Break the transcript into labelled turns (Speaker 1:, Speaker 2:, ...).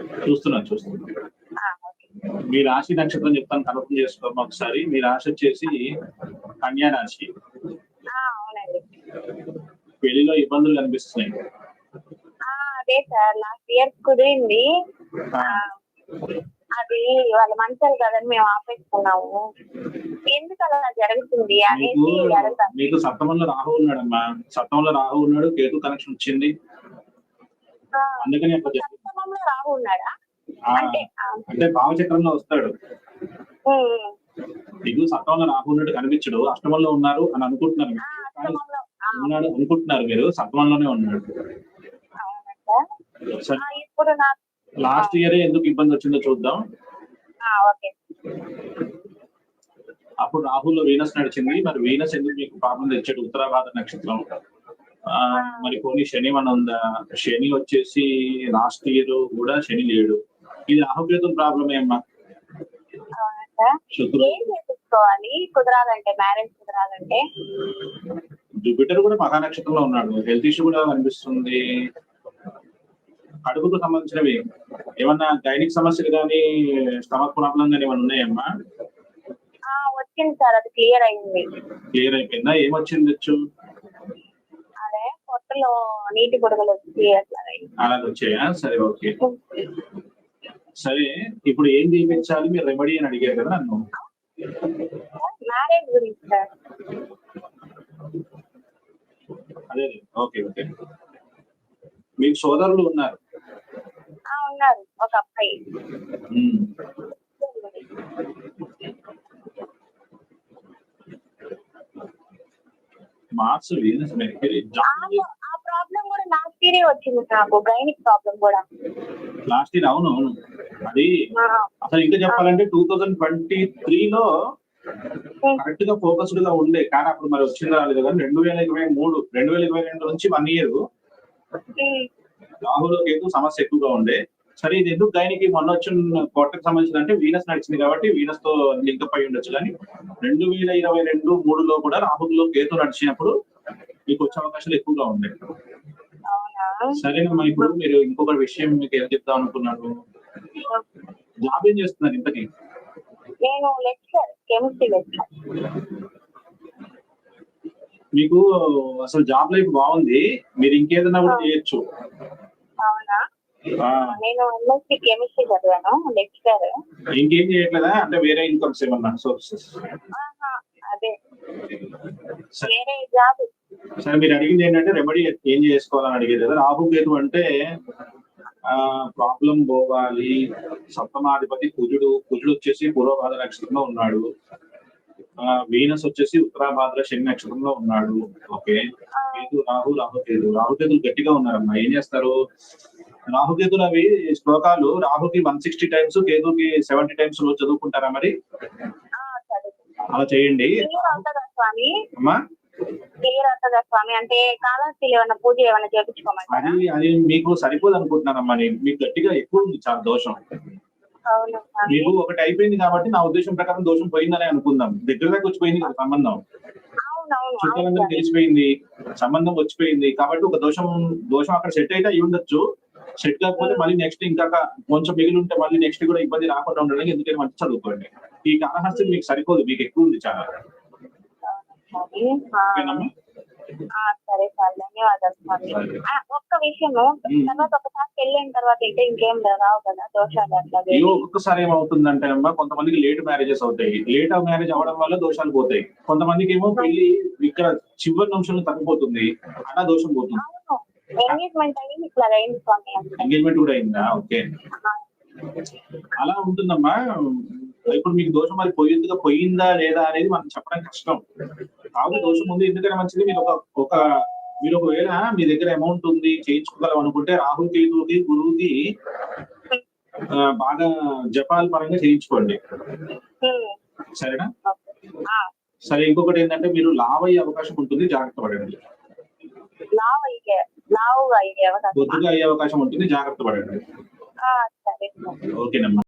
Speaker 1: చూస్తున్నాను చూస్తున్నాను. మీ రాశి నక్షత్రం చెప్తాను కన్ఫర్మ్ చేసుకోమ్మా ఒకసారి. మీ రాశి వచ్చేసి కన్యా రాశి. పెళ్ళిలో ఇబ్బందులు కనిపిస్తున్నాయి.
Speaker 2: ఆ, అదే సార్ లాస్ట్ ఇయర్ కుదిరింది. అది వాళ్ళ మంచాలు కదని మేము ఆపేసుకున్నాము. ఎందుకు అలా జరుగుతుంది?
Speaker 1: మీకు
Speaker 2: అనేది
Speaker 1: మీకు సప్తమంలో రాహు ఉన్నాడమ్మా. సప్తమంలో రాహు ఉన్నాడు కేతు కనెక్షన్ వచ్చింది. అందుకని అట్లా
Speaker 2: సప్తమంలో రాహు ఉన్నాడా? అంటే
Speaker 1: అంటే భావచక్రంలో వస్తాడు. మీకు సప్తమంలో రాహు ఉన్నట్టు కనిపించడు. అష్టమంలో ఉన్నారు అని అనుకుంటున్నారు. ఉన్నాడు అనుకుంటున్నారు మీరు. సప్తమంలోనే ఉన్నాడు.
Speaker 2: ఇప్పుడు
Speaker 1: లాస్ట్ ఇయర్ ఎందుకు ఇబ్బంది వచ్చిందో చూద్దాం. అప్పుడు రాహుల్లో వీనస్ నడిచింది. మరి వీనస్ ఎందుకు మీకు ప్రాబ్లం తెచ్చాడు? ఉత్తరాభాద నక్షత్రం. మరి కొన్ని శని మన ఉందా శని వచ్చేసి లాస్ట్ ఇయర్ కూడా శని లేడు. ఇది రాహుకేతు ప్రాబ్లమే అమ్మా.
Speaker 2: కుదరాలంటే మ్యారేజ్ కుదరాలంటే?
Speaker 1: జూపిటర్ కూడా మహా నక్షత్రంలో ఉన్నాడు. హెల్త్ ఇష్యూ కూడా కనిపిస్తుంది కడుపుకు సంబంధించినవి. ఏమన్నా గైనిక్ సమస్యలు కానీ స్టమక్ ప్రాబ్లం కానీ ఏమన్నా ఉన్నాయమ్మా
Speaker 2: వచ్చింది సార్. అది క్లియర్ అయింది.
Speaker 1: క్లియర్ అయిపోయిందా? ఏమొచ్చిందచ్చు
Speaker 2: నీటి బుడగలు వచ్చి.
Speaker 1: అలాగ వచ్చాయా? సరే ఓకే. సరే ఇప్పుడు ఏం చేయించాలి మీరు రెమెడీ అని అడిగారు కదా నన్ను.
Speaker 2: మ్యారేజ్ గురించి సార్.
Speaker 1: అదే ఓకే ఓకే. మీకు సోదరులు ఉన్నారు.
Speaker 2: ఉన్నారు. ఒక అబ్బాయి.
Speaker 1: మార్క్స్ వీనస్ మెర్క్యూరీ జాబ్
Speaker 2: ఆ- ఆ ప్రాబ్లం కూడా లాస్ట్ ఇయరే వచ్చింది నాకు గైనిక్ ప్రాబ్లం కూడా.
Speaker 1: లాస్ట్ ఇయర్ అవును అవును. అది అసలు ఇంకా చెప్పాలంటే టూ థౌజండ్ ట్వంటీ త్రీలో కరెక్ట్గా ఫోకస్డ్గా ఉండే. కానీ అప్పుడు మరి వచ్చింది రాలేదు కానీ రెండు వేల ఇరవై మూడు రెండు వేల ఇరవై రెండు నుంచి వన్ ఇయర్
Speaker 2: ఉమ్,
Speaker 1: రాహుల్ కేతు సమస్య ఎక్కువగా ఉండే. సరే ఇది ఎందుకు దానికి మొన్న వచ్చిన కోటకు సంబంధించింది అంటే వీనస్ నడిచింది కాబట్టి వీనస్తో లింకప్ అయి ఉండొచ్చు. కానీ రెండు వేల ఇరవై రెండు మూడులో కూడా రాహుల్లో కేతు నడిచినప్పుడు మీకు వచ్చే అవకాశాలు ఎక్కువగా
Speaker 2: అవునా
Speaker 1: సరేనమ్మా ఇప్పుడు మీరు ఇంకొక విషయం మీకు ఏం చెప్తాం అనుకున్నారు? జాబ్ ఏం చేస్తున్నారు ఇంతకీ?
Speaker 2: నేను లెక్చర్ కెమిస్ట్రీ లెక్చర్
Speaker 1: మీకు అసలు జాబ్ లైఫ్ బాగుంది మీరు ఇంకేదైనా కూడా చేయొచ్చు.
Speaker 2: అవునా? నేను ఎంఎస్సీ కెమిస్ట్రీ చదివాను లెక్చర్
Speaker 1: ఇంకేం చేయట్లేదా? అంటే వేరే ఇన్కమ్స్ ఏమన్నా సోర్సెస్
Speaker 2: అదే. వేరే జాబ్
Speaker 1: సరే మీరు అడిగింది ఏంటంటే రెమెడీ ఏం చేసుకోవాలని అడిగేది కదా. రాహు కేతు అంటే ఆ ప్రాబ్లం పోవాలి. సప్తమాధిపతి కుజుడు కుజుడు వచ్చేసి పూర్వభాద నక్షత్రంలో ఉన్నాడు. ఆ వీనస్ వచ్చేసి ఉత్తరాభాద్ర శని నక్షత్రంలో ఉన్నాడు. ఓకే. కేతు రాహు రాహుకేతు. రాహుకేతులు గట్టిగా ఉన్నారమ్మా. ఏం చేస్తారు? రాహుకేతులు అవి శ్లోకాలు రాహుకి వన్ సిక్స్టీ టైమ్స్ కేతుకి సెవెంటీ టైమ్స్ రోజు చదువుకుంటారా మరి? అలా చేయండి. అమ్మా?
Speaker 2: క్లియర్ అవుతుందా స్వామి అంటే కాళహస్తిలో ఏమన్నా పూజ ఏమన్నా చేపించుకోమంటారా?
Speaker 1: అది అది మీకు సరిపోదు అనుకుంటున్నానమ్మా నేను మీకు గట్టిగా ఎక్కువ ఉంది చాలా దోషం.
Speaker 2: అవును స్వామి.
Speaker 1: మీకు ఒకటి అయిపోయింది కాబట్టి నా ఉద్దేశం ప్రకారం దోషం పోయిందని అనుకుందాం. దగ్గర దాకా వచ్చిపోయింది కదా సంబంధం.
Speaker 2: అవునవును అవును
Speaker 1: చుట్టాలందరూ
Speaker 2: స్వామి.
Speaker 1: తెలిసిపోయింది సంబంధం వచ్చిపోయింది కాబట్టి ఒక దోషం దోషం అక్కడ సెట్ అయితే అయి ఉండొచ్చు. సెట్ కాకపోతే మళ్ళీ నెక్స్ట్ ఇంకా కొంచెం మిగిలి ఉంటే మళ్ళీ నెక్స్ట్ కూడా ఇబ్బంది రాకుండా ఉండడానికి ఎందుకంటే మంచి చదువుకోండి. ఈ కాలహస్తి మీకు సరిపోదు మీకు ఎక్కువ ఉంది చాలా.
Speaker 2: ఆ, సరే సార్ ధన్యవాదాలు. ఆ, ఒక్క విషయము. తర్వాత ఒకసారి పెళ్ళైన తర్వాత ఇంకా ఇంకేం రావు కదా దోషాలు అట్లా
Speaker 1: ఇగో ఒక్కొక్కసారి ఏమవుతుందంటే అమ్మా కొంతమందికి లేట్ మ్యారేజెస్ అవుతాయి. లేట్ మ్యారేజ్ అవడం వల్ల దోషాలు పోతాయి. కొంతమందికి ఏమో పెళ్ళి ఇక్కడ చివరి నిమిషంలో తగ్గిపోతుంది. అలా దోషం పోతుంది.
Speaker 2: ఎంగేజ్మెంట్ అయ్యి ఇట్లా అయింది స్వామి అంతే.
Speaker 1: ఎంగేజ్మెంట్ కూడా అయిందా? ఓకే. అలా ఉంటుందమ్మా. ఇప్పుడు మీకు దోషం మరి పోయిందిగా పోయిందా లేదా అనేది మనం చెప్పడం కష్టం. కాబట్టి దోషం ఉంది. ఎందుకంటే మంచిది మీరు ఒక ఒక మీరు ఒకవేళ మీ దగ్గర అమౌంట్ ఉంది చేయించుకోగలం అనుకుంటే రాహుల్ కేతువుకి గురువుకి ఆ, బాగా జపాల పరంగా చేయించుకోండి. సరేనా? సరే ఇంకొకటి ఏంటంటే మీరు లావ్ అయ్యే అవకాశం ఉంటుంది జాగ్రత్త పడండి.
Speaker 2: అయ్యే అవకాశం
Speaker 1: బొద్దుగా అయ్యే అవకాశం ఉంటుంది జాగ్రత్త పడండి. ఓకేనమ్మా.